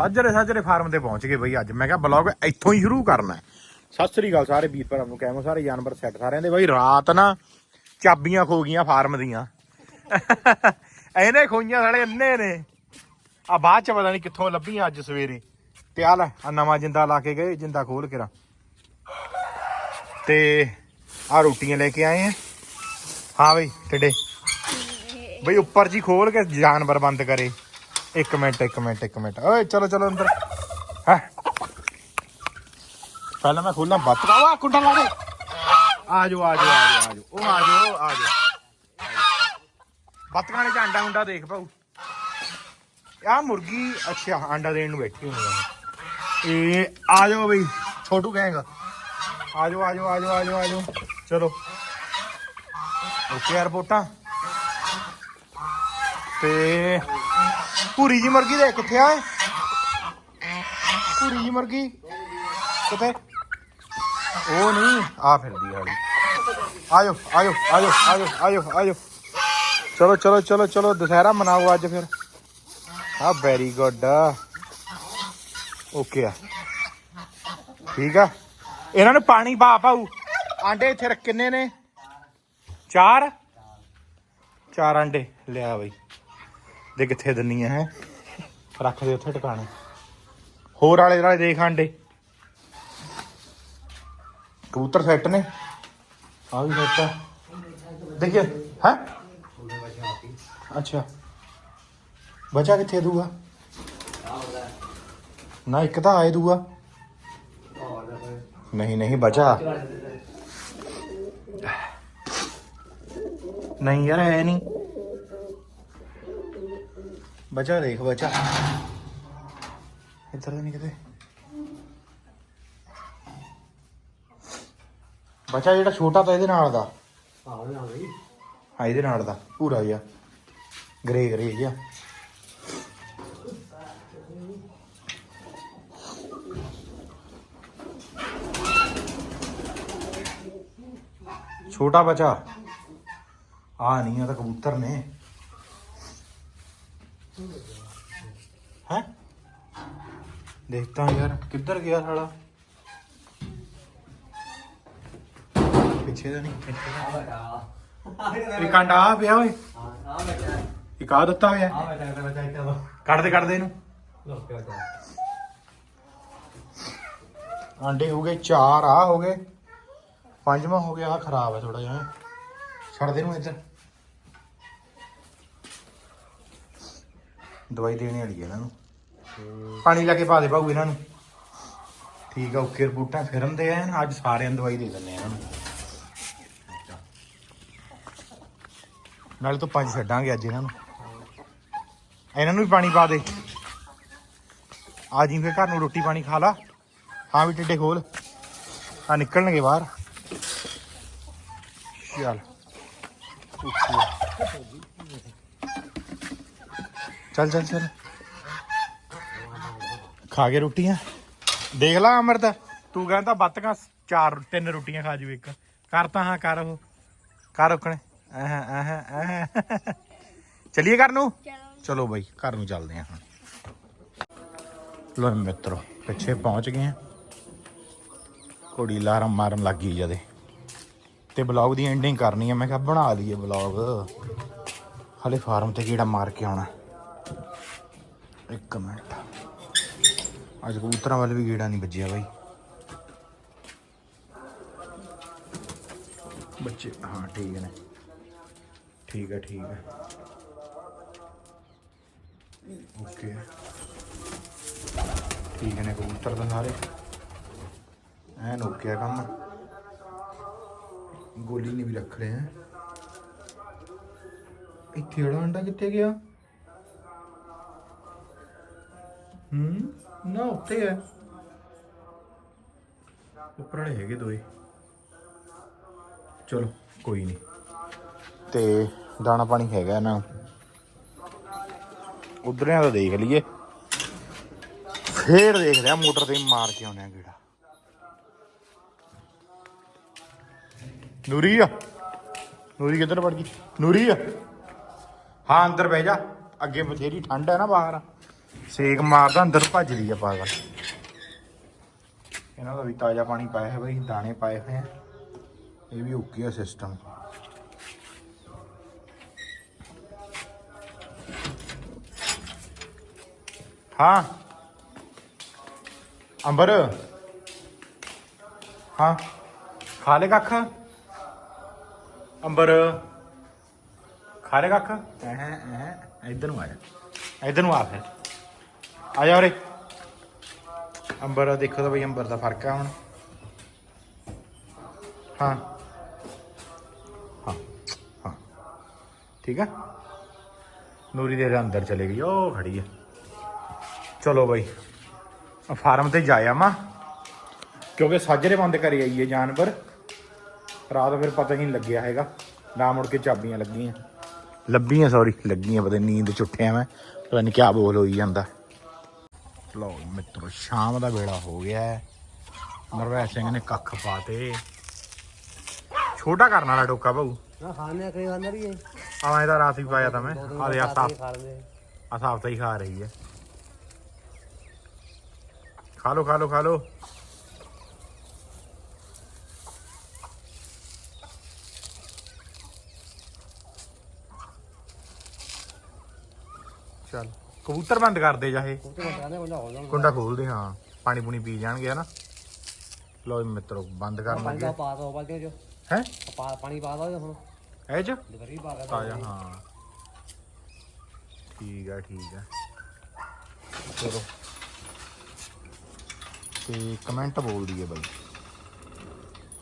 ਸਾਜਰੇ ਸਾਜਰੇ ਫਾਰਮ ਤੇ ਪਹੁੰਚ ਗਏ ਬਈ ਅੱਜ। ਮੈਂ ਕਿਹਾ ਬਲੌਗ ਇੱਥੋਂ ਹੀ ਸ਼ੁਰੂ ਕਰਨਾ ਸਤਿ ਸ੍ਰੀ ਅਕਾਲ ਸਾਰੇ ਵੀਰ ਭਰਾਵਾਂ ਨੂੰ ਕਹਿਮੋ ਸਾਰੇ ਜਾਨਵਰ ਸੈੱਟ ਸਾਰਿਆਂ ਦੇ। ਬਈ ਰਾਤ ਨਾ ਚਾਬੀਆਂ ਖੋ ਗਈਆਂ ਫਾਰਮ ਦੀਆਂ। ਇਹਨੇ ਖੋਈਆਂ ਸਾਲੇ ਅੰਨੇ ਨੇ। ਆ ਬਾਅਦ ਚ ਪਤਾ ਨਹੀਂ ਕਿੱਥੋਂ ਲੱਭੀਆਂ ਅੱਜ ਸਵੇਰੇ। ਤੇ ਆ ਲੈ, ਆ ਨਵਾਂ ਜਿੰਦਾ ਲਾ ਕੇ ਗਏ, ਜਿੰਦਾ ਖੋਲ ਕੇ ਰਾ। ਤੇ ਆ ਰੋਟੀਆਂ ਲੈ ਕੇ ਆਏ ਆ। ਹਾਂ ਬਈ, ਟਿੱਡੇ। ਬਈ ਉੱਪਰ ਜੀ ਖੋਲ ਕੇ ਜਾਨਵਰ ਬੰਦ ਕਰੇ। ਇੱਕ ਮਿੰਟ ਇੱਕ ਮਿੰਟ ਇੱਕ ਮਿੰਟ। ਓਏ, ਚਲੋ ਚਲੋ ਅੰਦਰ। ਹੈ? ਪਹਿਲਾਂ ਮੈਂ ਖੋਲਾਂ ਬੱਤ ਆ ਕੁੰਡਾ ਲਾ ਦੇ। ਆ ਜਾਓ ਆ ਜਾਓ ਆ ਜਾਓ ਉਹ ਆ ਜਾਓ ਆ ਜਾਓ ਬੱਤਕਾਂ ਨੇ ਆਂਡਾ ਉਂਡਾ ਦੇਖ ਪਾਉ ਆ ਮੁਰਗੀ, ਅੱਛਾ, ਆਂਡਾ ਦੇਣ ਨੂੰ ਬੈਠੀ ਹੋਣੀ ਆ। ਇਹ ਆ ਜਾਓ ਬਈ, ਛੋਟੂ ਕਹੇਗਾ ਆ ਜਾਓ ਆ ਜਾਓ ਆ ਜਾਓ ਆ ਜਾਓ ਆ ਜਾਓ ਚਲੋ। ਓਕੇ ਯਾਰ ਰਿਪੋਰਟਾਂ। ਤੇ ਭੂਰੀ ਜੀ ਮੁਰਗੀ ਦੇ ਕਿੱਥੇ ਆ? ਭੂਰੀ ਜੀ ਮੁਰਗੀ ਕਿੱਥੇ? ਉਹ ਨਹੀਂ, ਆ ਫਿਰਦੀ ਹਾਲੀ। ਆਜੋ ਆਜੋ ਆਜੋ ਆਜੋ ਆਜੋ ਆਜੋ। ਚਲੋ ਚਲੋ ਚਲੋ ਚਲੋ, ਦੁਸਹਿਰਾ ਮਨਾਓ ਅੱਜ ਫਿਰ। ਆ ਵੈਰੀ ਗੁੱਡ ਓਕੇ ਆ। ਠੀਕ ਆ। ਇਹਨਾਂ ਨੂੰ ਪਾਣੀ ਪਾ ਪਾਉ ਆਂਡੇ ਇੱਥੇ ਕਿੰਨੇ ਨੇ? ਚਾਰ? ਚਾਰ ਆਂਡੇ। ਲਿਆ ਬਈ। ਦੇ ਕਿੱਥੇ ਦਿੰਨੀਆਂ ਹੈ? ਰੱਖ ਦੇ ਉੱਥੇ ਟਿਕਾਣੇ। ਹੋਰ ਵਾਲੇ ਵਾਲੇ ਦੇਖ ਆਂਡੇ। ਕਬੂਤਰ ਸੈੱਟ ਨੇ। ਆ ਵੀ ਸੈੱਟ ਆ। ਦੇਖਿਏ, ਹੈ? ਅੱਛਾ। ਬਚਾ ਕਿੱਥੇ ਦੂਆ? ਨਾ ਇੱਕ ਤਾਂ ਆਏ ਦੂਆ। ਨਹੀਂ ਨਹੀਂ, ਬਚਾ। ਨਹੀਂ ਯਾਰ ਹੈ ਨਹੀਂ। ਬਚਾ ਦੇਖ ਬਚਾ ਇੱਧਰ ਤਾਂ ਨਹੀਂ ਕਿਤੇ ਬਚਾ ਜਿਹੜਾ ਛੋਟਾ ਤਾਂ ਇਹਦੇ ਨਾਲ ਦਾ ਹਾਂ ਇਹਦੇ ਨਾਲ ਦਾ ਪੂਰਾ ਜਿਹਾ ਗਰੇ ਗਰੇ ਜਿਹਾ ਛੋਟਾ ਬਚਾ ਆ ਨਹੀਂ ਆ ਤਾਂ ਕਬੂਤਰ ਨੇ ਹੈ? ਦੇਖਤਾ ਯਾਰ, ਕਿੱਧਰ ਗਿਆ ਸਾਲਾ? ਪਿੱਛੇ ਦਾ ਨਹੀਂ ਇੱਥੇ ਦਾ। ਇਹ ਕਾਂਡਾ ਆ ਪਿਆ ਇੱਕ ਆ ਦਿੱਤਾ ਹੋਇਆ। ਕੱਢ ਦੇ ਕੱਢ ਦੇ ਇਹਨੂੰ। ਆਂਡੇ ਹੋ ਗਏ ਚਾਰ ਆ ਹੋ ਗਏ। ਪੰਜਵਾਂ ਹੋ ਗਿਆ ਆ ਖਰਾਬ ਹੈ ਥੋੜਾ ਜਿਹਾ। ਛੱਡ ਦੇ ਨੂੰ ਇੱਧਰ। ਦਵਾਈ ਦੇਣੀ ਵਾਲੀ ਹੈ ਇਹਨਾਂ ਨੂੰ। ਪਾਣੀ ਲਾ ਕੇ ਪਾ ਦੇ ਭਾਊ ਇਹਨਾਂ ਨੂੰ। ਠੀਕ ਆ ਓਕੇ ਰਿਪੋਰਟਾਂ ਫਿਰਨ ਦੇ ਆ ਅੱਜ ਸਾਰਿਆਂ ਨੂੰ ਦਵਾਈ ਦੇ ਦਿੰਦੇ ਇਹਨਾਂ ਨੂੰ। ਨਾਲੇ ਤੋਂ ਪੰਜ ਛੱਡਾਂਗੇ ਅੱਜ ਇਹਨਾਂ ਨੂੰ। ਇਹਨਾਂ ਨੂੰ ਵੀ ਪਾਣੀ ਪਾ ਦੇ। ਆ ਜੀ ਫੇ ਘਰ ਨੂੰ ਰੋਟੀ ਪਾਣੀ ਖਾ ਲਾ। ਹਾਂ ਵੀ ਟਿੱਡੇ ਖੋਲ। ਆ ਨਿਕਲਣਗੇ ਬਾਹਰ। ਚੱਲ। ਚੱਲ ਚੱਲ ਚੱਲ। ਖਾ ਕੇ ਰੋਟੀਆਂ। ਦੇਖ ਲਾ ਅਮਰਤ, ਤੂੰ ਕਹਿੰਦਾ ਬੱਤਕਾਂ ਚਾਰ, ਤਿੰਨ ਰੋਟੀਆਂ ਖਾ ਜੂ ਇੱਕ। ਕਰ ਤਾਂ ਹਾਂ, ਕਰ ਉਹ। ਕਰ ਉਕਣੇ ਆਹ ਆਹ ਆਹ ਚਲਿਏ ਘਰ ਨੂੰ? ਚਲੋ ਬਾਈ, ਘਰ ਨੂੰ ਚੱਲਦੇ ਹਾਂ ਹੁਣ। ਲੋ ਮਿੱਤਰੋ, ਪਿੱਛੇ ਪਹੁੰਚ ਗਏ ਆ ਘੋੜੀ ਲਾਰਮ ਮਾਰਨ ਲੱਗ ਗਈ ਜਦੇ। ਤੇ ਬਲੌਗ ਦੀ ਐਂਡਿੰਗ ਕਰਨੀ ਆ। ਮੈਂ ਕਿਹਾ ਬਣਾ ਲਈਏ ਬਲੌਗ ਹਲੇ ਫਾਰਮ ਤੇ ਕੀੜਾ ਮਾਰ ਕੇ ਆਉਣਾ। ਇੱਕ ਮਿੰਟ। ਅੱਜ ਕਬੂਤਰਾਂ ਵੱਲ ਵੀ ਗੇੜਾ ਨਹੀਂ ਵੱਜਿਆ ਬਾਈ। ਬੱਚੇ, ਹਾਂ, ਠੀਕ ਨੇ। ਠੀਕ ਹੈ ਠੀਕ ਹੈ ਓਕੇ। ਠੀਕ ਨੇ ਕਬੂਤਰ ਤਾਂ ਸਾਰੇ। ਐਨ ਓਕੇ ਆ ਕੰਮ। ਗੋਲੀ ਨਹੀਂ ਵੀ ਰੱਖ ਰਹੇ ਹੈ ਇੱਥੇ ਵਾਲਾ ਅੰਡਾ ਕਿੱਥੇ ਗਿਆ? ਹੂੰ? ਨਾ ਉੱਤੇ ਹੈ ਉੱਪਰ ਵਾਲੇ ਹੈਗੇ ਦੋਏ। ਚਲੋ, ਕੋਈ ਨਹੀਂ ਤੇ ਦਾਣਾ ਪਾਣੀ ਹੈਗਾ ਨਾ। ਉਧਰਿਆਂ ਦਾ ਦੇਖ ਲਈਏ। ਫੇਰ ਦੇਖਦੇ ਆ ਮੋਟਰ ਤੇ ਮਾਰ ਕੇ ਆਉਣੇ ਆ ਗੇੜਾ। ਨੂਰੀ ਆ। ਨੂਰੀ ਕਿੱਧਰ ਵੜ ਗਈ? ਨੂਰੀ ਆ। ਹਾਂ, ਅੰਦਰ ਬਹਿ ਜਾ। ਅੱਗੇ ਬਥੇਰੀ ਠੰਡ ਹੈ ਨਾ ਬਾਹਰ। ਸੇਕ ਮਾਰਦਾ ਅੰਦਰ ਭੱਜਦੀ ਆ ਪਾਗਲ। ਇਹਨਾਂ ਦਾ ਵੀ ਤਾਜ਼ਾ ਪਾਣੀ ਪਾਇਆ ਹੈ ਬਈ ਦਾਣੇ ਪਾਏ ਹੋਏ ਆ। ਇਹ ਵੀ ਓਕੇ ਆ ਸਿਸਟਮ ਹਾਂ। ਅੰਬਰ। ਹਾਂ। ਖਾ ਲੈ ਕੱਖ। ਅੰਬਰ। ਖਾ ਲੈ ਕੱਖ। ਐ ਐ। ਇੱਧਰ ਨੂੰ ਆ ਜਾ। ਇੱਧਰ ਨੂੰ ਆ ਫਿਰ। ਆ ਜਾ ਉਰੇ। ਅੰਬਰ, ਦੇਖੋ ਤਾਂ ਬਈ ਅੰਬਰ ਦਾ ਫ਼ਰਕ ਆ ਹੁਣ। ਹਾਂ। ਹਾਂ ਹਾਂ। ਠੀਕ ਆ? ਨੂਰੀ ਦੇ ਅੰਦਰ ਚਲੇ ਗਈ। ਉਹ ਖੜੀ ਆ। ਚਲੋ ਬਈ। ਫਾਰਮ ਤੇ ਜਾਇਆ ਮਾ ਕਿਉਂਕਿ ਸਾਜਰੇ ਬੰਦ ਕਰੀ ਆਈਏ ਜਾਨਵਰ। ਰਾਤ ਫਿਰ ਪਤਾ ਹੀ ਨਹੀਂ ਲੱਗਿਆ ਹੈਗਾ। ਨਾ ਮੁੜ ਕੇ ਚਾਬੀਆਂ ਲੱਗੀਆਂ। ਲੱਭੀਆਂ ਸੌਰੀ ਲੱਗੀਆਂ। ਪਤਾ ਨੀਂਦ ਚ ਉੱਠਿਆ ਮੈਂ। ਪਤਾ ਨਹੀਂ ਕਿਆ ਬੋਲ ਹੋਈ ਜਾਂਦਾ। ਲਓ ਮਿੱਤਰੋ ਸ਼ਾਮ ਦਾ ਵੇਲਾ ਹੋ ਗਿਆ ਹੈ। ਨਰਵੈ ਸਿੰਘ ਨੇ ਕੱਖ ਪਾਤੇ। ਛੋਟਾ ਕਰਨ ਵਾਲਾ ਟੋਕਾ ਭਾਊ। ਨਾ ਖਾਣੇ ਕਈ ਖਾਂਦਾ ਵੀ ਹੈ। ਆਵਾਂ ਇਹਦਾ ਰਾਤ ਹੀ ਪਾਇਆ ਤਾਂ ਮੈਂ। ਆ ਦੇ ਆ ਸਾਫ਼ ਖਾ ਲੈਂਦੇ। ਆ ਸਾਫ਼ ਤਾਂ ਹੀ ਖਾ ਰਹੀ ਹੈ। ਖਾ ਲੋ ਖਾ ਲੋ ਖਾ ਲੋ ਚੱਲ ਕਬੂਤਰ ਬੰਦ ਕਰ ਦੇ ਬੰਦਾ ਨੇ ਬੰਦਾ ਹੋ ਜਾਣਾ ਕੁੰਡਾ ਖੋਲ ਦੇ ਹਾਂ। ਪਾਣੀ ਪੂਣੀ ਪੀ ਜਾਣਗੇ ਹਨਾ। ਲੋ ਮਿੱਤਰੋ ਬੰਦ ਕਰਨ ਪਾਣੀ ਦਾ ਲੱਗੇ ਪਾ ਦੋ ਬਾਕੀ ਜੋ ਹੈ? ਪਾ- ਪਾਣੀ ਪਾ ਦੋ ਹੁਣ। ਇਹ ਚ? ਦੁਪਹਿਰੀ ਪਾ ਕੇ ਤਾਜ਼ਾ ਹਾਂ। ਠੀਕ ਆ ਠੀਕ ਆ। ਚਲੋ। ਤੇ ਕਮੈਂਟ ਬੋਲ ਦਈਏ ਬਾਈ।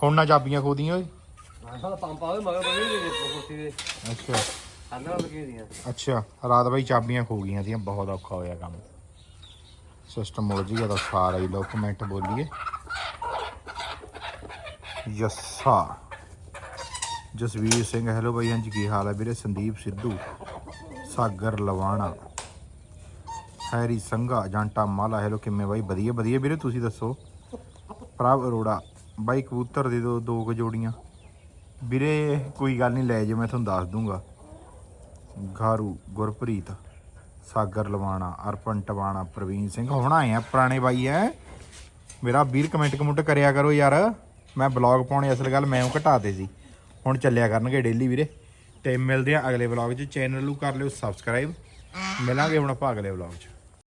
ਹੁਣ ਨਾ ਚਾਬੀਆਂ ਖੋਦੀਆਂ ਓਏ। ਹਾਂ ਪੰਪ ਆਵੇ ਮਗਰ ਬਣੀ ਦੇ ਕੋਸੀ ਦੇ ਅੱਛਾ। ਅੰਦਰ ਲੱਗੇ ਦੀਆਂ? ਅੱਛਾ, ਰਾਤ ਬਾਈ ਚਾਬੀਆਂ ਖੋ ਗਈਆਂ ਸੀ ਬਹੁਤ ਔਖਾ ਹੋਇਆ ਕੰਮ। ਸਿਸਟਮ ਹੋ ਜੀ ਦਾ ਸਾਰਾ ਹੀ ਲੋ ਕਮੈਂਟ ਬੋਲੀਏ। ਯੱਸਾ। ਜਸਵੀਰ ਸਿੰਘ ਹੈਲੋ ਬਾਈ, ਹਾਂਜੀ, ਕੀ ਹਾਲ ਹੈ ਵੀਰੇ? ਸੰਦੀਪ ਸਿੱਧੂ, ਸਾਗਰ ਲਵਾਣਾ ਹੈਰੀ ਸੰਘਾ, ਜਾਂਟਾ ਮਾਲਾ ਹੈਲੋ ਕਿਵੇਂ ਬਾਈ? ਵਧੀਆ ਵਧੀਆ ਵੀਰੇ, ਤੁਸੀਂ ਦੱਸੋ? ਪ੍ਰਭ ਅਰੋੜਾ, ਬਾਈ ਕਬੂਤਰ ਦੇ ਦੋ ਦੋ ਕੁ ਜੋੜੀਆਂ। ਵੀਰੇ, ਕੋਈ ਗੱਲ ਨਹੀਂ, ਲੈ ਜੇ ਮੈਂ ਤੁਹਾਨੂੰ ਦੱਸ ਦੂੰਗਾ। ਗਾਰੂ ਗੁਰਪ੍ਰੀਤ, ਸਾਗਰ ਲਵਾਣਾ ਅਰਪਨ ਟਵਾਣਾ, ਪ੍ਰਵੀਨ ਸਿੰਘ। ਹੁਣ ਆਏ ਆ ਪੁਰਾਣੇ ਬਾਈ ਐ। ਮੇਰਾ ਵੀਰ ਕਮੈਂਟ ਕਮੁੰਟ ਕਰਿਆ ਕਰੋ ਯਾਰ। ਮੈਂ ਬਲੌਗ ਪਾਉਣੇ, ਅਸਲ ਗੱਲ ਮੈਂ ਉਹ ਘਟਾਤੇ ਸੀ। ਹੁਣ ਚੱਲਿਆ ਕਰਨਗੇ ਡੇਲੀ ਵੀਰੇ। ਤੇ ਮਿਲਦੇ ਆ ਅਗਲੇ ਬਲੌਗ 'ਚ। ਚੈਨਲ ਨੂੰ ਕਰ ਲਿਓ ਸਬਸਕ੍ਰਾਈਬ ਮਿਲਾਂਗੇ ਹੁਣ ਆਪਾਂ ਅਗਲੇ ਬਲੌਗ 'ਚ।